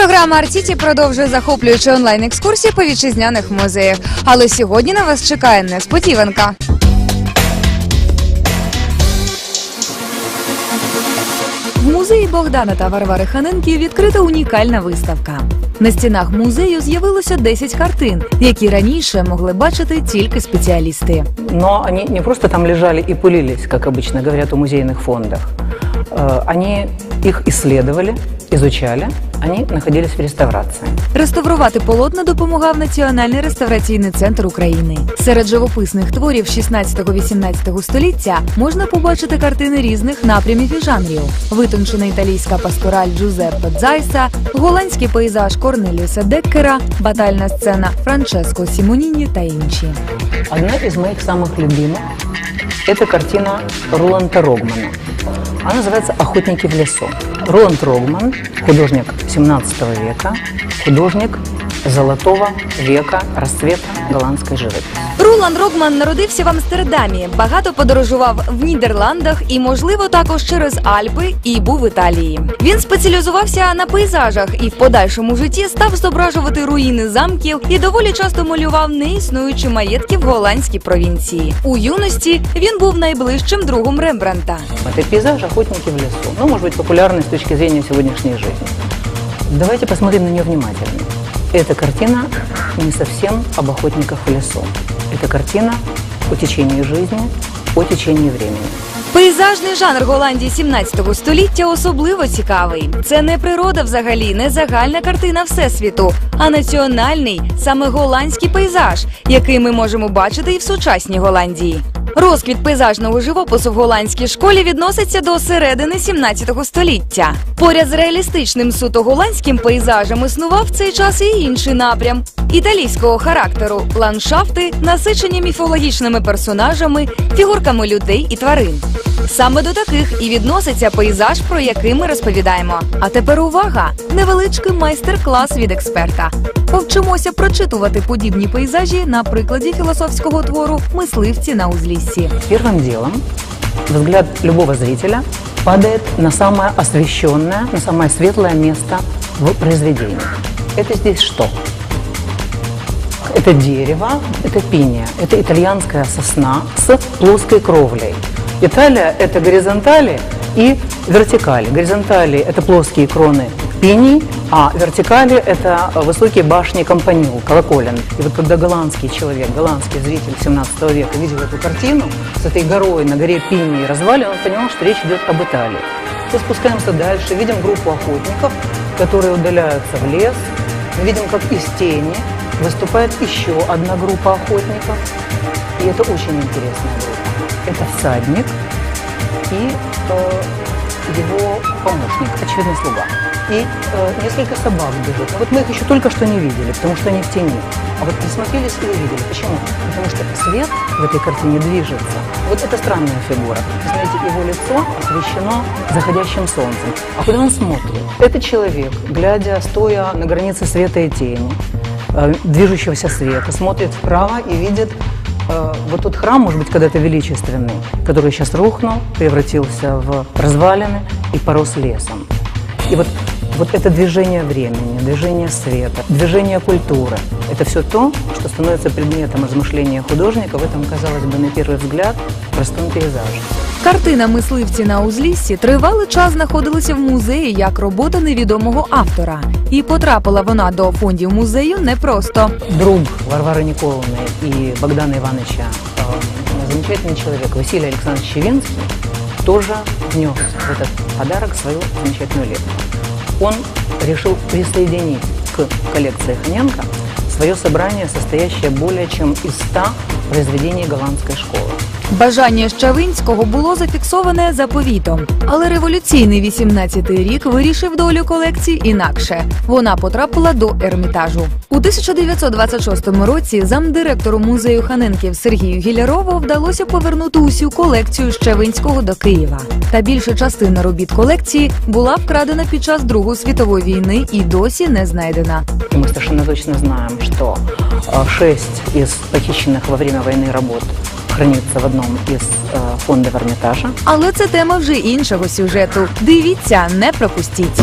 Програма Артіті продовжує захоплюючи онлайн екскурсії по вітчизняних музеях. Але сьогодні на вас чекає несподіванка. В музеї Богдана та Варвари Ханенки відкрита унікальна виставка. На стінах музею з'явилося 10 картин, які раніше могли бачити тільки спеціалісти. Но они не просто там лежали и пылились, как обычно говорят о музейных фондах. Э, Они их исследовали, изучали, они находились в реставрации. Реставрувати полотна допомагав Національний реставраційний центр України. Серед живописних творів 16-18 століття можна побачити картини різних напрямів і жанрів: витончена італійська пастораль Джузеппе Дзайса, голландський пейзаж Корнеліуса Деккера, батальна сцена Франческо Сімоніні та інші. Одна из моих самых любимых – это картина Роланда Рогмана. Она называется «Охотники в лесу». Роланд Рогман – художник 17 века, художник золотого века расцвета голландской живописи. Рулан Рогман народився в Амстердамі, багато подорожував в Нідерландах і, можливо, також через Альпи і був в Італії. Він спеціалізувався на пейзажах і в подальшому житті став зображувати руїни замків і доволі часто малював неіснуючі маєтки в голландській провінції. У юності він був найближчим другом Рембранта. Это пейзаж «Охотники в лесу». Ну, может быть, популярный с точки зрения сегодняшней жизни. Давайте посмотрим на нее внимательно. Эта картина не совсем об охотниках в лесу. Это картина о течении жизни, о течении времени. Пейзажний жанр Голландії 17 століття особливо цікавий. Це не природа взагалі, не загальна картина всесвіту, а національний, саме голландський пейзаж, який ми можемо бачити і в сучасній Голландії. Розквіт пейзажного живопису в голландській школі відноситься до середини 17 століття. Поряд з реалістичним суто голландським пейзажем існував в цей час і інший напрям італійського характеру ландшафти, насичені міфологічними персонажами, фігурками людей і тварин. Саме до таких і відноситься пейзаж, про який ми розповідаємо. А тепер увага! Невеличкий майстер-клас від експерта. Повчимося прочитувати подібні пейзажі на прикладі філософського твору Мисливці на узліссі. Первым делом взгляд любого зрителя падает на самое освещенное, на самое светлое место в произведении. Это здесь что? Это дерево, это пиния, это итальянская сосна с плоской кровлей. Италия – это горизонтали и вертикали. Горизонтали – это плоские кроны пиний, а вертикали – это высокие башни компанил, колоколен. И вот когда голландский человек, голландский зритель 17 века видел эту картину с этой горой на горе пинии и развалин, он понимал, что речь идет об Италии. Мы спускаемся дальше, видим группу охотников, которые удаляются в лес. Видим, как из тени выступает еще одна группа охотников. И это очень интересная группа. Это всадник и э, его помощник, очевидно, слуга. И э, несколько собак бежит. Вот мы их еще только что не видели, потому что они в тени. А вот присмотрелись и увидели. Почему? Потому что свет в этой картине движется. Вот это странная фигура. Посмотрите, его лицо освещено заходящим солнцем. А куда он смотрит? Это человек, глядя, стоя на границе света и тени, э, движущегося света, смотрит вправо и видит э, вот тот храм, может быть, когда-то величественный, который сейчас рухнул, превратился в развалины и порос лесом. И вот, вот это движение времени, движение света, движение культуры – это все то, что становится предметом размышления художника в этом, казалось бы, на первый взгляд, простом пейзаже. Картина Мисливці на узліссі тривалий час знаходилася в музеї як робота невідомого автора, і потрапила вона до фондів музею непросто. Друг Варвары Николаевны и Богдана Ивановича, э, замечательный человек Василий Александрович Щевинский, тоже внес в этот подарок свою замечательную лепту. Он решил присоединить к коллекции Ханенко свое собрание, состоящее более чем из 100 произведений голландской школы. Бажання Щавинського було зафіксоване заповітом, але революційний 18-й рік вирішив долю колекції інакше. Вона потрапила до ермітажу. У 1926 році замдиректору музею Ханенків Сергію Гілярову вдалося повернути усю колекцію Щавинського до Києва. Та більша частина робіт колекції була вкрадена під час Другої світової війни і досі не знайдена. И мы совершенно точно знаем, что э, шесть из похищенных во время войны работ хранится в одном из э, фондов Эрмитажа. Але це тема вже іншого сюжету. Дивіться, не пропустіть.